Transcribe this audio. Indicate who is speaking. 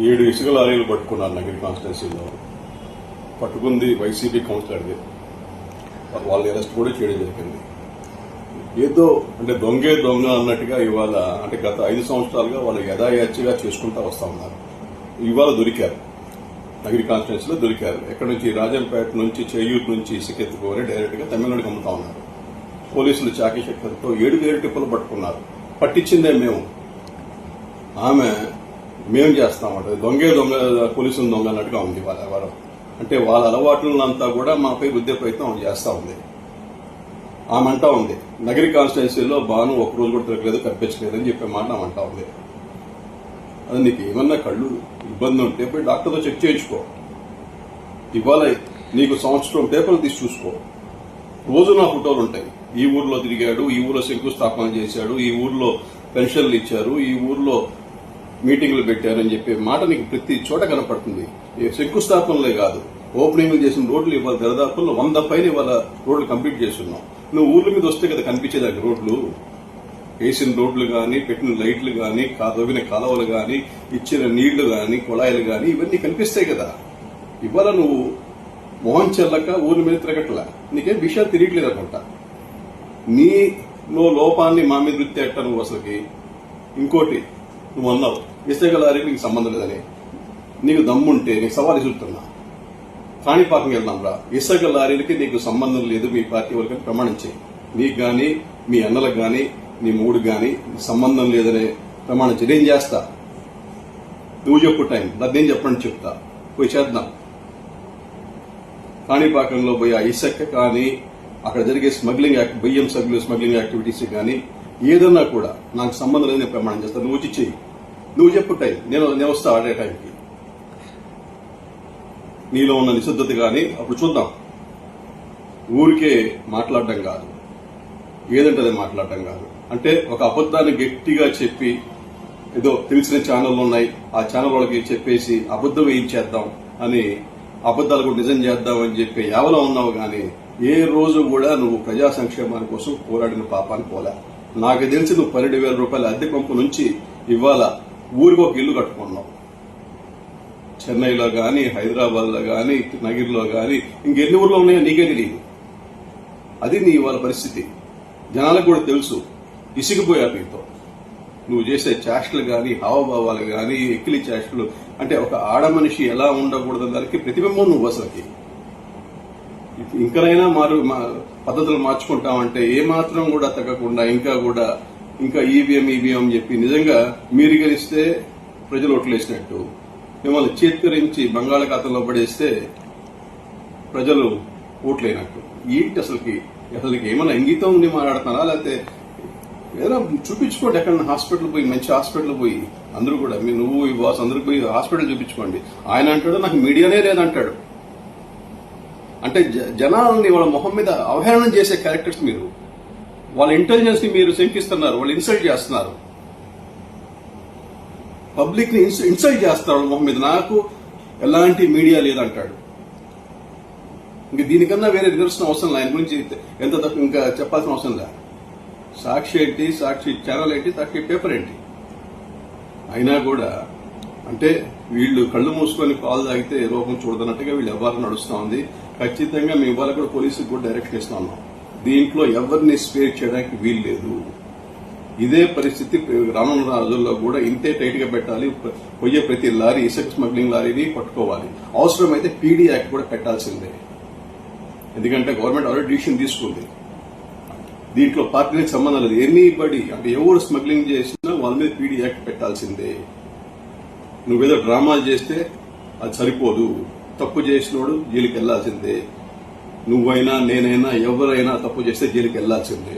Speaker 1: ఏడు ఇసుక లారీలు పట్టుకున్నారు నగరి కాన్స్టిట్యున్సీలో. పట్టుకుంది వైసీపీ కౌన్సిలర్ది. వాళ్ళని అరెస్ట్ కూడా చేయడం జరిగింది. ఏదో అంటే దొంగే దొంగ అన్నట్టుగా ఇవాళ అంటే గత ఐదు సంవత్సరాలుగా వాళ్ళు యథాయచ్చిగా చేసుకుంటూ వస్తా ఉన్నారు. ఇవాళ దొరికారు. నగరి కాన్స్టిట్యున్సీలో దొరికారు. ఎక్కడి నుంచి? రాజంపేట నుంచి చేయూరు నుంచి ఇసుక డైరెక్ట్గా తమిళనాడుకి అమ్ముతా ఉన్నారు. పోలీసులు చాకీ చక్రంతో ఏడు ఏడు టిప్పులు పట్టుకున్నారు. పట్టించిందే మేము. ఆమె మేం చేస్తామంట. దొంగే దొంగ పోలీసులు దొంగ అన్నట్టుగా ఉంది వాళ్ళ ఎవరు అంటే వాళ్ళ అలవాట్లంతా కూడా మాపై రుద్దే ప్రయత్నం చేస్తూ చేస్తా ఉంది. ఆమె అంటా ఉంది నగరి కాన్స్టిట్యున్సీలో బాను ఒక రోజు కూడా తిరగలేదు కనిపించలేదు అని చెప్పే మాట ఆమె అంటా ఉంది. అది నీకు ఏమన్నా కళ్ళు ఇబ్బంది ఉంటే పోయి డాక్టర్తో చెక్ చేయించుకో. ఇవాళ నీకు సంవత్సరం పేపర్లు తీసి చూసుకో. రోజు నా ఫోటోలు ఉంటాయి. ఈ ఊర్లో తిరిగాడు ఈ ఊర్లో శంకుస్థాపన చేశాడు ఈ ఊర్లో పెన్షన్లు ఇచ్చారు ఈ ఊర్లో మీటింగ్లు పెట్టారని చెప్పే మాట నీకు ప్రతి చోట కనపడుతుంది. ఈ శంకుస్థాపనలే కాదు. ఓపెనింగ్లు చేసిన రోడ్లు ఇవాళ దరిదాపుల్లో వంద పైన ఇవాళ రోడ్లు కంప్లీట్ చేస్తున్నాం. నువ్వు ఊర్ల మీద వస్తే కదా కనిపించేదానికి రోడ్లు? వేసిన రోడ్లు కానీ పెట్టిన లైట్లు కానీ తవ్విన కాలువలు కానీ ఇచ్చిన నీళ్ళు కానీ కుళాయిలు కానీ ఇవన్నీ కనిపిస్తాయి కదా. ఇవాళ నువ్వు మొహం చెల్లక ఊరి మీద తిరగట్లా. నీకేం విషయాలు తెలియట్లేదు అనుకుంటా. నీలో లోపాన్ని మా మీద వృత్తి అట్ట నువ్వు అసలుకి. ఇంకోటి నువ్వు అన్నావు ఇసుక లారీకి నీకు సంబంధం లేదని. నీకు దమ్ముంటే నీకు సవాల్ ఇస్తున్నా కాణిపాకం వెళ్దాం రా. ఇసుక లారీలకి నీకు సంబంధం లేదు మీ పార్టీ వాళ్ళకి ప్రమాణం చేయి. నీకు గాని మీ అన్నలకు గాని నీ మూడు గాని సంబంధం లేదనే ప్రమాణం చేయి. నేను చేస్తా. నువ్వు చెప్పు టైం. దాన్ని నేను చెప్పండి చెప్తా. పోయి చేద్దాం. కాణిపాకంలో పోయి ఆ ఇసుక కానీ అక్కడ జరిగే స్మగ్లింగ్ బియ్యం సగ్గులు స్మగ్లింగ్ యాక్టివిటీస్ కానీ ఏదన్నా కూడా నాకు సంబంధం లేదని ప్రమాణం చేస్తా. నువ్వు వచ్చి చెయ్యి. నువ్వు చెప్పు టైం నేను నేను వస్తా ఆడే టైంకి. నీలో ఉన్న నిశ్శబ్దత కానీ అప్పుడు చూద్దాం. ఊరికే మాట్లాడడం కాదు. ఏదంటే మాట్లాడడం కాదు. అంటే ఒక అబద్ధాన్ని గట్టిగా చెప్పి ఏదో తెలిసిన ఛానళ్ళు ఉన్నాయి. ఆ ఛానల్ వాళ్ళకి చెప్పేసి అబద్ధం వేయించేద్దాం అని అబద్ధాలు కూడా నిజం చేద్దాం అని చెప్పి ఎవలో ఉన్నావు కానీ ఏ రోజు కూడా నువ్వు ప్రజా సంక్షేమాని కోసం పోరాడిన పాపాన్ని పోలే. నాకు తెలిసి నువ్వు పన్నెండు వేల రూపాయల అద్దె పంపు నుంచి ఇవాళ ఊరికి ఒక ఇల్లు కట్టుకున్నాం. చెన్నైలో గాని హైదరాబాద్లో గాని నగిరిలో గాని ఇంకెన్ని ఊర్లో ఉన్నాయో నీకే తెలియదు. అది నీ వాళ్ళ పరిస్థితి. జనాలకు కూడా తెలుసు. ఇసిగిపోయారు నీతో నువ్వు చేసే చేష్టలు గాని హావభావాలు గాని ఎక్కిలి చేష్టలు అంటే ఒక ఆడ మనిషి ఎలా ఉండకూడదు దానికి ప్రతిబింబం నువ్వు అసలుకి. ఇంకనైనా మారు మా- పద్ధతులు మార్చుకుంటామంటే ఏ మాత్రం కూడా తగ్గకుండా ఇంకా కూడా ఇంకా ఈవీఎం ఈవీఎం అని చెప్పి నిజంగా మీరు గెలిస్తే ప్రజలు ఓట్లేసినట్టు. మిమ్మల్ని చేత్కరించి బంగాళాఖాతంలో పడేస్తే ప్రజలు ఓట్లేనట్టు. ఏంటి అసలుకి అసలుకి ఏమైనా ఇంగితం ఉండి మాట్లాడుతున్నారా లేకపోతే ఏదైనా చూపించుకోండి ఎక్కడ హాస్పిటల్ పోయి మంచి హాస్పిటల్ పోయి. అందరూ కూడా మీ నువ్వు ఈ బాస్ అందరూ పోయి హాస్పిటల్ చూపించుకోండి. ఆయన అంటాడు నాకు మీడియానే లేదంటాడు. అంటే జ- జనాలని వాళ్ళ మొహం మీద అవహేళన చేసే క్యారెక్టర్స్ మీరు. వాళ్ళ ఇంటెలిజెన్స్ని మీరు శంకిస్తున్నారు వాళ్ళు ఇన్సల్ట్ చేస్తున్నారు. పబ్లిక్ని ఇన్సల్ట్ చేస్తారు వాళ్ళ మొహం మీద. నాకు ఎలాంటి మీడియా లేదంటాడు. ఇంక దీనికన్నా వేరే నిదర్శనం అవసరం లేదు. ఆయన గురించి ఎంత తక్కువ ఇంకా చెప్పాల్సిన అవసరం లేదు. సాక్షి ఏంటి? సాక్షి ఛానల్ ఏంటి? సాక్షి పేపర్ ఏంటి? అయినా కూడా అంటే వీళ్ళు కళ్ళు మూసుకొని పాలు తాగితే రోగం చూడదన్నట్టుగా వీళ్ళు ఎవరు నడుస్తా ఉంది. ఖచ్చితంగా మేము ఇవాళ కూడా పోలీసులకు కూడా డైరెక్షన్ ఇస్తా ఉన్నాం. దీంట్లో ఎవరిని స్పేర్ చేయడానికి వీలు లేదు ఇదే పరిస్థితి రానున్న రోజుల్లో కూడా ఇంతే టైట్గా పెట్టాలి. పోయే ప్రతి లారీ ఇసుక స్మగ్లింగ్ లారీని పట్టుకోవాలి. అవసరమైతే పీడీ యాక్ట్ కూడా పెట్టాల్సిందే. ఎందుకంటే గవర్నమెంట్ ఆల్రెడీ డిసిషన్ తీసుకుంది. దీంట్లో పార్టీలకు సంబంధం లేదు. ఎనీబడి అంటే ఎవరు స్మగ్లింగ్ చేసినా వాళ్ళ మీద పీడీ యాక్ట్ పెట్టాల్సిందే. నువ్వేదో డ్రామా చేస్తే అది సరిపోదు. తప్పు చేసినోడు జైలుకి వెళ్ళాల్సిందే నువ్వైనా నేనైనా ఎవరైనా తప్పు చేస్తే జైలుకి వెళ్ళాల్సిందే